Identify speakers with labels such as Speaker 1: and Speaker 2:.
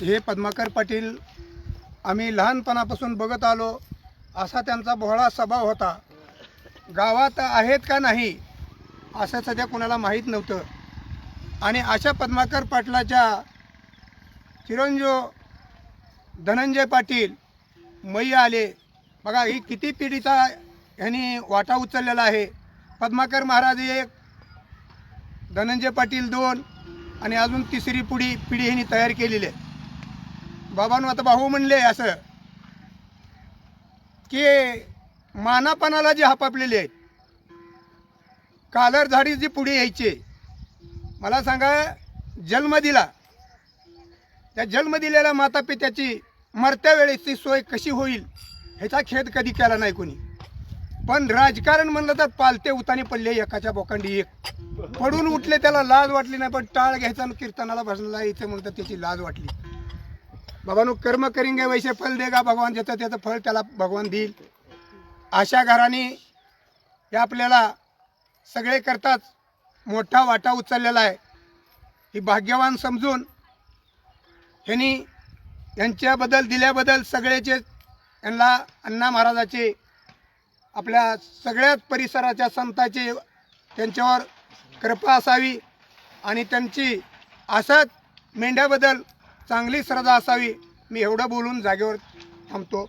Speaker 1: हे पद्माकर पाटील आम्ही लहानपणापासून बघत आलो असा त्यांचा बोहळा स्वभाव होता. गावात आहेत का नाही असं सध्या कोणाला माहीत नव्हतं. आणि अशा पद्माकर पाटलाच्या चिरंजीव धनंजय पाटील मै आले. बघा ही किती पिढीचा ह्यांनी वाटा उचललेला आहे. पद्माकर महाराज एक धनंजय पाटील दोन आणि अजून तिसरी पुढी पिढी ह्यांनी तयार केलेली आहे. बाबांनो आता भाऊ म्हणले असं की मानापणाला जे हापापलेले आहेत कालर झाडी जी पुढे यायचे मला सांगा जन्म दिला. त्या जन्म दिलेल्या माता पित्याची मरत्या वेळेची सोय कशी होईल ह्याचा खेद कधी केला नाही कोणी. पण राजकारण म्हणलं तर पालते उताने पडले एकाच्या बोकांडी एक. पडून उठले त्याला लाज वाटली नाही पण टाळ घ्यायचा कीर्तनाला भजनला यायचं म्हणतं त्याची लाज वाटली. बाबानो कर्म करेंगे वैसे फल देगा भगवान ज्याचं त्याचं फळ त्याला भगवान देईल. अशा घराने हे आपल्याला सगळे करताच मोठा वाटा उचललेला आहे. ही भाग्यवान समजून ह्यांनी यांच्याबद्दल दिल्याबद्दल सगळेचे यांना अण्णा महाराजाचे आपल्या सगळ्याच परिसराच्या संताची त्यांच्यावर कृपा असावी आणि त्यांची असंच मेंढ्याबद्दल चांगली श्रद्धा असावी. मी एवढं बोलून जागेवर थांबतो.